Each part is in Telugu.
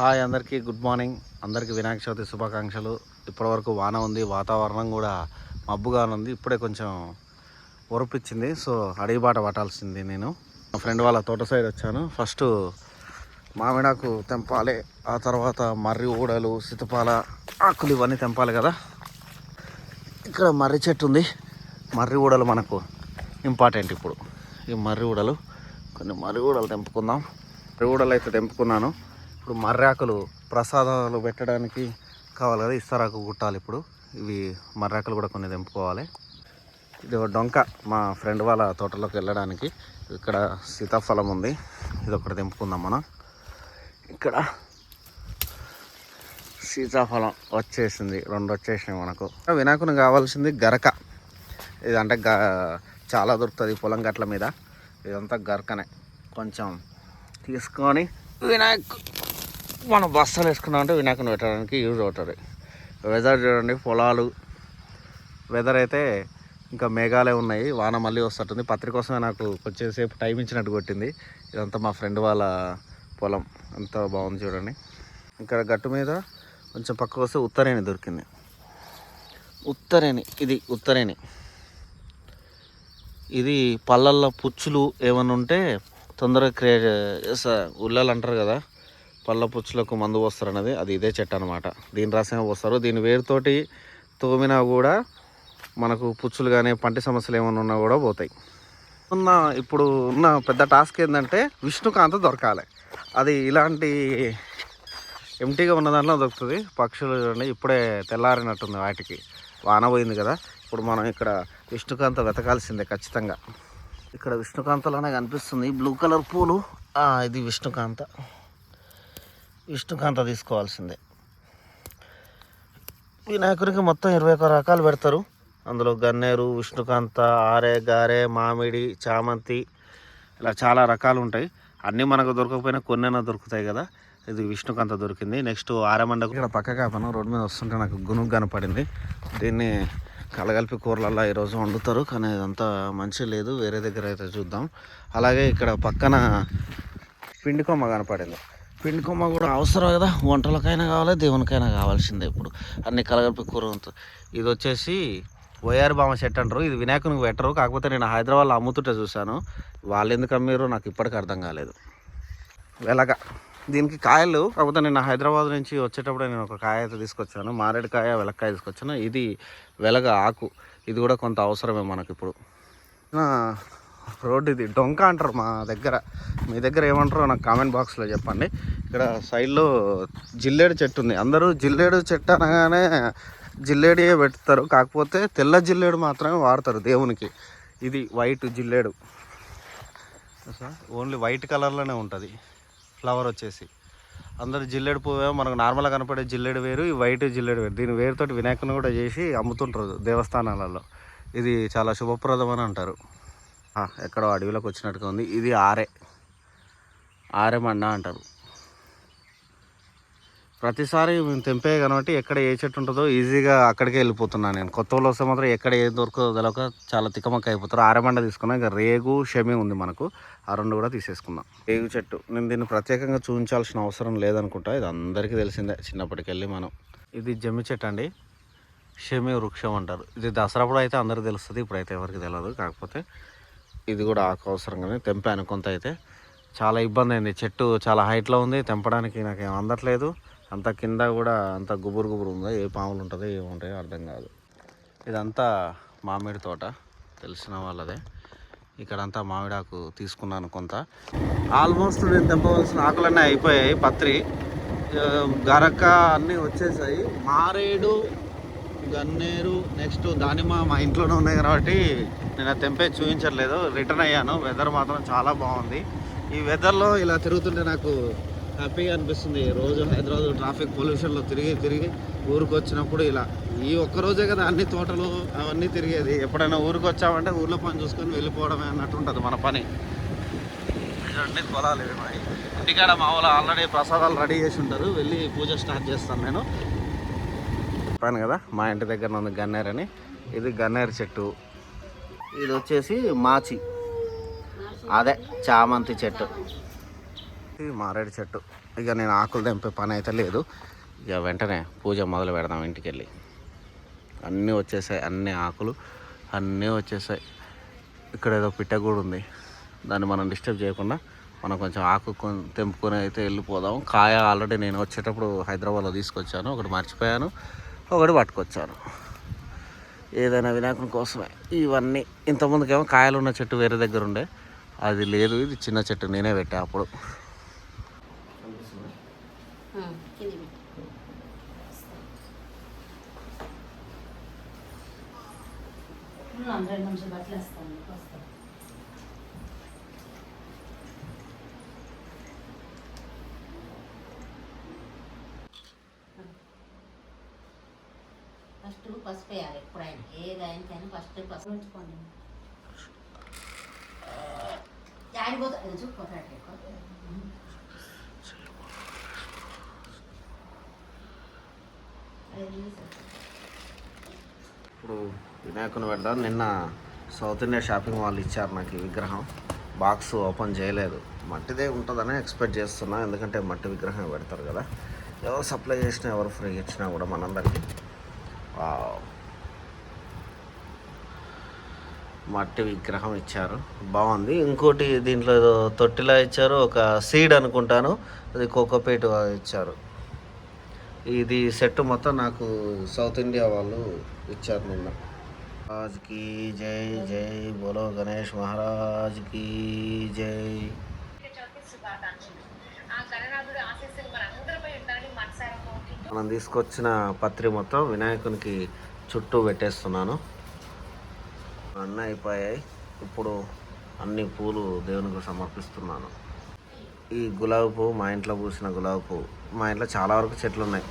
హాయ్ అందరికీ గుడ్ మార్నింగ్. అందరికీ వినాయక చవితి శుభాకాంక్షలు. ఇప్పటివరకు వాన ఉంది వాతావరణం కూడా మబ్బుగా ఉంది. ఇప్పుడే కొంచెం ఉరపిచ్చింది సో అడవి పట్టాల్సింది నేను. మా ఫ్రెండ్ వాళ్ళ తోట సైడ్ వచ్చాను. ఫస్ట్ మామిడాకు తెంపాలి ఆ తర్వాత మర్రి ఊడలు సితపాల ఆకులు ఇవన్నీ తెంపాలి కదా. ఇక్కడ మర్రి చెట్టు ఉంది. మర్రి ఊడలు మనకు ఇంపార్టెంట్ ఇప్పుడు. ఈ మర్రి ఊడలు కొన్ని మర్రి ఊడలు తెంపుకుందాం. మర్రి ఊడలు అయితే తెంపుకున్నాను. ఇప్పుడు మర్రాకులు ప్రసాదాలు పెట్టడానికి కావాలి కదా ఇస్తారాకు కుట్టాలి ఇప్పుడు. ఇవి మర్రాకులు కూడా కొన్ని తెంపుకోవాలి. ఇది ఒక డొంక మా ఫ్రెండ్ వాళ్ళ తోటలోకి వెళ్ళడానికి. ఇక్కడ సీతాఫలం ఉంది. ఇది ఒకటి తెంపుకుందాం మనం. ఇక్కడ సీతాఫలం వచ్చేసింది. రెండు వచ్చేసినాయి మనకు. వినాయకుని కావాల్సింది గరక. ఇది అంటే గ చాలా దొరుకుతుంది పొలం గట్ల మీద. ఇదంతా గరకనే. కొంచెం తీసుకొని వినాయక్ మనం బస్తాలు వేసుకున్నాం అంటే వినాయకుని పెట్టడానికి యూజ్ అవుతుంది. వెదర్ చూడండి పొలాలు. వెదర్ అయితే ఇంకా మేఘాలే ఉన్నాయి వాన మళ్ళీ వస్తుంటుంది పత్రిక కోసమే నాకు కొంచెం సేపు టైం ఇచ్చినట్టు కొట్టింది. ఇదంతా మా ఫ్రెండ్ వాళ్ళ పొలం. అంత బాగుంది చూడండి. ఇక్కడ గట్టు మీద కొంచెం పక్కకు వస్తే ఉత్తరేణి దొరికింది. ఉత్తరేణి ఇది ఉత్తరేణి. ఇది పళ్ళల్లో పుచ్చులు ఏమైనా ఉంటే తొందరగా క్రియేట్ ఉల్లలు అంటారు కదా పళ్ళ పుచ్చులకు మందు పోస్తారు అనేది అది ఇదే చెట్టు అనమాట దీని రసమే పోస్తారు. దీని వేరుతోటి తోమినా కూడా మనకు పుచ్చులు కానీ పంటి సమస్యలు ఏమైనా ఉన్నా కూడా పోతాయి. ఉన్న ఇప్పుడు ఉన్న పెద్ద టాస్క్ ఏంటంటే విష్ణుకాంత దొరకాలి. అది ఇలాంటి ఎంటీగా ఉన్న దాంట్లో దొరుకుతుంది. పక్షులు చూడండి ఇప్పుడే తెల్లారినట్టుంది వాటికి. వాన పోయింది కదా. ఇప్పుడు మనం ఇక్కడ విష్ణుకాంత వెతకాల్సిందే ఖచ్చితంగా. ఇక్కడ విష్ణుకాంతలోనే కనిపిస్తుంది. బ్లూ కలర్ పూలు. ఇది విష్ణుకాంత. విష్ణుకాంత తీసుకోవాల్సిందే. వినాయకుడికి మొత్తం ఇరవై ఒక రకాలు పెడతారు. అందులో గన్నేరు విష్ణుకాంత ఆరే గారే మామిడి చామంతి ఇలా చాలా రకాలు ఉంటాయి. అన్నీ మనకు దొరకకపోయినా కొన్నైనా దొరుకుతాయి కదా. ఇది విష్ణుకాంత దొరికింది. నెక్స్ట్ ఆరమండకు ఇక్కడ పక్క కాపను రోడ్డు మీద వస్తుంటే నాకు గునుగు కనపడింది. దీన్ని కలగలిపి కూరలలో ఈరోజు వండుతారు కానీ ఇదంతా మంచి లేదు. వేరే దగ్గర అయితే చూద్దాం. అలాగే ఇక్కడ పక్కన పిండి కొమ్మ కనపడింది. పిండి కొమ్మ కూడా అవసరం కదా. వంటలకైనా కావాలి దేవునికైనా కావాల్సిందే ఇప్పుడు. అన్ని కలగలిపి కూర ఇది వచ్చేసి వైఆర్ బామ చెట్టు అంటారు. ఇది వినాయకునికి పెట్టరు. కాకపోతే నేను హైదరాబాద్లో అమ్ముతుంటే చూశాను. వాళ్ళు ఎందుకు అమ్మారు నాకు ఇప్పటికీ అర్థం కాలేదు. వెలగ దీనికి కాయలు కాకపోతే నేను హైదరాబాద్ నుంచి వచ్చేటప్పుడు నేను ఒక కాయ అయితే తీసుకొచ్చాను. మారేడుకాయ వెలక్కాయ తీసుకొచ్చాను. ఇది వెలగ ఆకు. ఇది కూడా కొంత అవసరమే మనకి ఇప్పుడు రోడ్ రోడ్డు ఇది. డొంక అంటారు మా దగ్గర. మీ దగ్గర ఏమంటారో నాకు కామెంట్ బాక్స్లో చెప్పండి. ఇక్కడ సైడ్లో జిల్లేడు చెట్టు ఉంది. అందరూ జిల్లేడు చెట్టు అనగానే జిల్లేడే పెడతారు. కాకపోతే తెల్ల జిల్లేడు మాత్రమే వాడతారు దేవునికి. ఇది వైట్ జిల్లేడు. ఓన్లీ వైట్ కలర్లోనే ఉంటుంది. ఫ్లవర్ వచ్చేసి. అందరు జిల్లేడు పువ్వు. మనకు నార్మల్గా కనపడే జిల్లేడు వేరు ఈ వైట్ జిల్లేడు వేరు. దీని వేరుతోటి వినాయకుని కూడా చేసి అమ్ముతుంటారు దేవస్థానాలలో. ఇది చాలా శుభప్రదం అని అంటారు. ఎక్కడో అడవిలోకి వచ్చినట్టుగా ఉంది. ఇది ఆరే. ఆరే మండ అంటారు. ప్రతిసారి మేము తెంపే కాబట్టి ఎక్కడ ఏ చెట్టు ఉంటుందో ఈజీగా అక్కడికే వెళ్ళిపోతున్నాను నేను. కొత్త వాళ్ళు వస్తే మాత్రం ఎక్కడ ఏది దొరకదో తెలియక చాలా తికమక్క అయిపోతారు. ఆరమండ తీసుకున్నాం. ఇంకా రేగు షమి ఉంది మనకు. ఆ రెండు కూడా తీసేసుకుందాం. రేగు చెట్టు. నేను దీన్ని ప్రత్యేకంగా చూపించాల్సిన అవసరం లేదనుకుంటా. ఇది అందరికీ తెలిసిందే చిన్నప్పటికెళ్ళి మనం. ఇది జమ్మి చెట్టు అండి. షమి వృక్షం అంటారు. ఇది దసరాప్పుడు అయితే అందరికీ తెలుస్తుంది. ఇప్పుడైతే ఎవరికి తెలియదు కాకపోతే ఇది కూడా ఆకు అవసరంగానే తెంపాను కొంత అయితే. చాలా ఇబ్బంది అయింది. చెట్టు చాలా హైట్లో ఉంది. తెంపడానికి నాకేం అందట్లేదు. అంత కింద కూడా అంత గుబురు గుబురు ఉందో? ఏ పాములు ఉంటుందో ఏముంటాయో అర్థం కాదు. ఇదంతా మామిడి తోట. తెలిసిన వాళ్ళదే. ఇక్కడంతా మామిడాకు తీసుకున్నాను కొంత. ఆల్మోస్ట్ నేను తెంపవలసిన ఆకులన్నీ అయిపోయాయి. పత్రి గరక అన్నీ వచ్చేసాయి. మారేడు గన్నేరు నెక్స్ట్ దానిమ్మ మా ఇంట్లోనే ఉన్నాయి కాబట్టి నేను తెంపే చూపించట్లేదు. రిటర్న్ అయ్యాను. వెదర్ మాత్రం చాలా బాగుంది. ఈ వెదర్లో ఇలా తిరుగుతుంటే నాకు హ్యాపీగా అనిపిస్తుంది. రోజు హైదరాబాద్ ట్రాఫిక్ పొల్యూషన్లో తిరిగి తిరిగి ఊరికి వచ్చినప్పుడు ఇలా ఈ ఒక్క రోజే కదా అన్ని తోటలు అవన్నీ తిరిగేది. ఎప్పుడైనా ఊరికి వచ్చామంటే ఊర్లో పని చూసుకొని వెళ్ళిపోవడమే అన్నట్టు ఉంటుంది మన పని. చూడండి పొలాలు ఇవి మరి. ఇంటికాడ మా వాళ్ళు ఆల్రెడీ ప్రసాదాలు రెడీ చేసి ఉంటారు. వెళ్ళి పూజ స్టార్ట్ చేస్తాను నేను. చెప్పాను కదా మా ఇంటి దగ్గర ఉంది గన్నేరు అని. ఇది గన్నేరు చెట్టు. ఇది వచ్చేసి మాచి. అదే చామంతి చెట్టు. ఇది మారేడు చెట్టు. ఇక నేను ఆకులు తెంపే పని అయితే లేదు. ఇక వెంటనే పూజ మొదలు పెడదాం ఇంటికి వెళ్ళి అన్నీ వచ్చేసాయి అన్ని ఆకులు అన్నీ వచ్చేసాయి. ఇక్కడ ఏదో పిట్ట కూడా ఉంది. దాన్ని మనం డిస్టర్బ్ చేయకుండా మనం కొంచెం ఆకు తెంపుకొని అయితే వెళ్ళిపోదాం. కాయ ఆల్రెడీ నేను వచ్చేటప్పుడు హైదరాబాద్లో తీసుకొచ్చాను. ఒకటి మర్చిపోయాను ఒకటి పట్టుకొచ్చాను. ఏదైనా వినాయకుని కోసమే. ఇవన్నీ ఇంతకుముందుకేమో కాయలు ఉన్న చెట్టు వేరే దగ్గర ఉండే అది లేదు ఇది చిన్న చెట్టు నేనే పెట్టా అప్పుడు. కింది పెట్టు. బట్టలు వేస్తాను వస్తాను ఫస్ట్ పసుపు వేయాలి ఎప్పుడైనా? ఏదైనా అయినా ఫస్ట్ పసుపు ఉంచుకోండి. ఆడిపోతా చూపుకోతాడు ఇప్పుడు వినాయకుని పెడదాం నిన్న సౌత్ ఇండియా షాపింగ్ వాళ్ళు ఇచ్చారు నాకు ఈ విగ్రహం. బాక్స్ ఓపెన్ చేయలేదు. మట్టిదే ఉంటుందని ఎక్స్పెక్ట్ చేస్తున్నా. ఎందుకంటే మట్టి విగ్రహం పెడతారు కదా. ఎవరు సప్లై చేసినా ఎవరు ఫ్రీ ఇచ్చినా కూడా మనందరికీ. మట్టి విగ్రహం ఇచ్చారు. బాగుంది. ఇంకోటి దీంట్లో ఏదో తొట్టిలా ఇచ్చారు. ఒక సీడ్ అనుకుంటాను. అది కోకోపేట్ ఇచ్చారు. ఇది సెట్ మొత్తం నాకు సౌత్ ఇండియా వాళ్ళు ఇచ్చారు నిన్న. రాజ్కి జై జై బోలో గణేష్ మహారాజ్కి జై. మనం తీసుకొచ్చిన పత్రి మొత్తం వినాయకునికి చుట్టూ పెట్టేస్తున్నాను. అన్నీ అయిపోయాయి ఇప్పుడు అన్ని పూలు దేవునికి సమర్పిస్తున్నాను. ఈ గులాబీ పువ్వు మా ఇంట్లో పూసిన గులాబీ పువ్వు. మా ఇంట్లో చాలా వరకు చెట్లు ఉన్నాయి.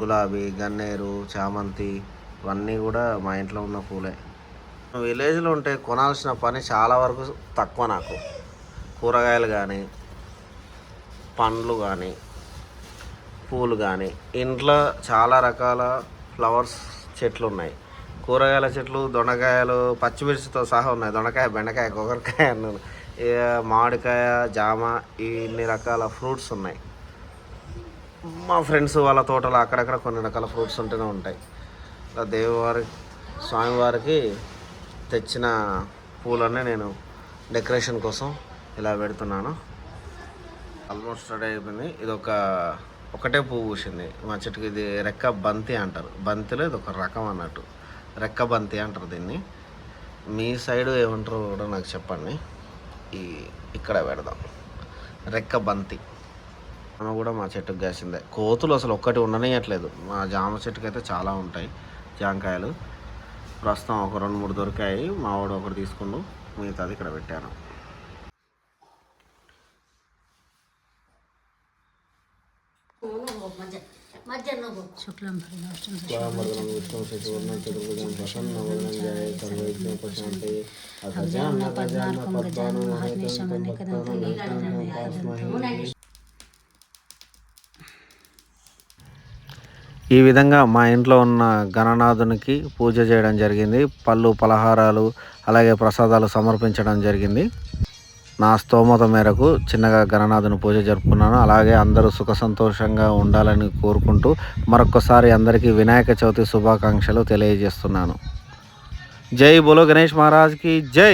గులాబీ గన్నేరు చామంతి ఇవన్నీ కూడా మా ఇంట్లో ఉన్న పూలే. విలేజ్లో ఉంటే కొనాల్సిన పని చాలా వరకు తక్కువ నాకు. కూరగాయలు కానీ పండ్లు కానీ పూలు కానీ ఇంట్లో చాలా రకాల ఫ్లవర్స్ చెట్లు ఉన్నాయి. కూరగాయల చెట్లు దొండకాయలు పచ్చిమిర్చితో సహా ఉన్నాయి. దొండకాయ బెండకాయ కొబ్బరికాయ అన్నాను. ఇక మామిడికాయ జామ ఈ ఇన్ని రకాల ఫ్రూట్స్ ఉన్నాయి. మా ఫ్రెండ్స్ వాళ్ళ తోటలో అక్కడక్కడ కొన్ని రకాల ఫ్రూట్స్ ఉంటూనే ఉంటాయి. ఇలా దేవవారి స్వామివారికి తెచ్చిన పూలన్నీ నేను డెకరేషన్ కోసం ఇలా పెడుతున్నాను. ఆల్మోస్ట్ రెడీ అయిపోయింది. ఇది ఒక ఒకటే పువ్వు పూసింది. మా చెట్టుకి ఇది రెక్క బంతి అంటారు. బంతిలో ఇది ఒక రకం అన్నట్టు. రెక్క బంతి అంటారు దీన్ని. మీ సైడు ఏమంటారో కూడా నాకు చెప్పండి. ఈ ఇక్కడ పెడదాం. రెక్క బంతి ఆమె కూడా మా చెట్టుకు కాసిందే. కోతులు అసలు ఒక్కటి ఉండనియట్లేదు. మా జామ చెట్టుకైతే అయితే చాలా ఉంటాయి. జామకాయలు ప్రస్తుతం ఒక రెండు మూడు దొరికాయి. మా వాడు ఒకటి తీసుకుండు. మిగతాది ఇక్కడ పెట్టాను. ఈ విధంగా మా ఇంట్లో ఉన్న గణనాథునికి పూజ చేయడం జరిగింది. పళ్ళు పలహారాలు అలాగే ప్రసాదాలు సమర్పించడం జరిగింది. నా స్తోమత మేరకు చిన్నగా గణనాథుని పూజ జరుపుకున్నాను. అలాగే అందరూ సుఖ సంతోషంగా ఉండాలని కోరుకుంటూ మరొకసారి అందరికీ వినాయక చవితి శుభాకాంక్షలు తెలియజేస్తున్నాను. జై బోలో గణేష్ మహారాజ్కి జై!